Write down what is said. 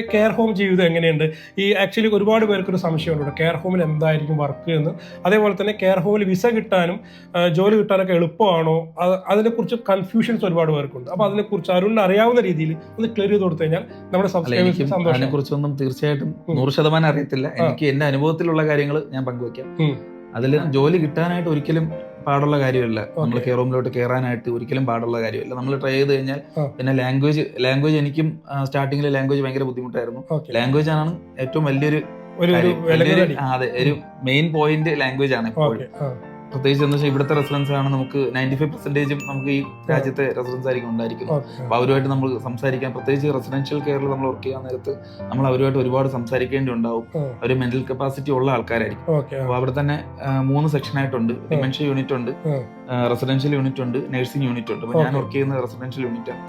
Care home ജീവിതം എങ്ങനെയുണ്ട്? ഈ ആക്ച്വലി ഒരുപാട് പേർക്ക് ഒരു സംശയമുണ്ട് കെയർ ഹോമിൽ എന്തായിരിക്കും വർക്ക് എന്ന്. അതേപോലെ തന്നെ കെയർ ഹോമിൽ വിസ കിട്ടാനും ജോലി കിട്ടാനൊക്കെ എളുപ്പമാണോ? അത് അതിനെക്കുറിച്ച് കൺഫ്യൂഷൻസ് ഒരുപാട് പേർക്കുണ്ട്. അപ്പൊ അതിനെക്കുറിച്ച് അരുണിന് അറിയാവുന്ന രീതിയിൽ ഒന്ന് ക്ലിയർ ചെയ്ത് കൊടുത്തു കഴിഞ്ഞാൽ നമ്മുടെ സബ്സ്ക്രൈബേഴ്സ് അതിനെ കുറിച്ചൊന്നും തീർച്ചയായിട്ടും. നൂറ് ശതമാനം അറിയത്തില്ല. എനിക്ക് എന്റെ അനുഭവത്തിലുള്ള കാര്യങ്ങൾ ഞാൻ പങ്കുവെക്കാം ഉം. അതിൽ ജോലി കിട്ടാനായിട്ട് ഒരിക്കലും പാടുള്ള കാര്യമല്ല. നമ്മൾ. കെയർ റൂമിലോട്ട് കയറാനായിട്ട് ഒരിക്കലും പാടുള്ള കാര്യമല്ല. നമ്മൾ ട്രൈ ചെയ്ത് കഴിഞ്ഞാൽ പിന്നെ ലാംഗ്വേജ് ലാംഗ്വേജ് എനിക്കും സ്റ്റാർട്ടിങ്ങിൽ ലാംഗ്വേജ് ഭയങ്കര ബുദ്ധിമുട്ടായിരുന്നു. ലാംഗ്വേജ് ആണ് ഏറ്റവും വലിയൊരു അതെ ഒരു മെയിൻ പോയിന്റ് ലാംഗ്വേജ് ആണ് എപ്പോഴും പ്രത്യേകിച്ച് എന്ന് വെച്ചാൽ ഇവിടുത്തെ റെസിഡൻസ് ആണ് നമുക്ക് നയന്റി ഫൈവ് പെർസെന്റേജും നമുക്ക് ഈ രാജ്യത്തെ റെസിഡൻസ് ആയിരിക്കും ഉണ്ടായിരിക്കുന്നത്. ഓക്കെ. അപ്പൊ അവരുമായിട്ട് നമ്മൾ സംസാരിക്കാൻ പ്രത്യേകിച്ച് റെസിഡൻഷ്യൽ കെയറിൽ നമ്മൾ വർക്ക് ചെയ്യാൻ നേരത്ത് നമ്മൾ അവരുമായിട്ട് ഒരുപാട് സംസാരിക്കേണ്ടി ഉണ്ടാവും അവർ അവർ മെന്റൽ കപ്പാസിറ്റി ഉള്ള ആൾക്കാരായിരിക്കും. അപ്പൊ അവിടെ തന്നെ മൂന്ന് സെക്ഷൻ ആയിട്ടുണ്ട്. ഡിമെൻഷ്യ യൂണിറ്റ് ഉണ്ട്. റെസിഡൻഷ്യൽ യൂണിറ്റ് ഉണ്ട്. നഴ്സിംഗ് യൂണിറ്റ് ഉണ്ട്. ഞാൻ വർക്ക് ചെയ്യുന്ന റെസിഡൻഷ്യൽ യൂണിറ്റ് ആണ്.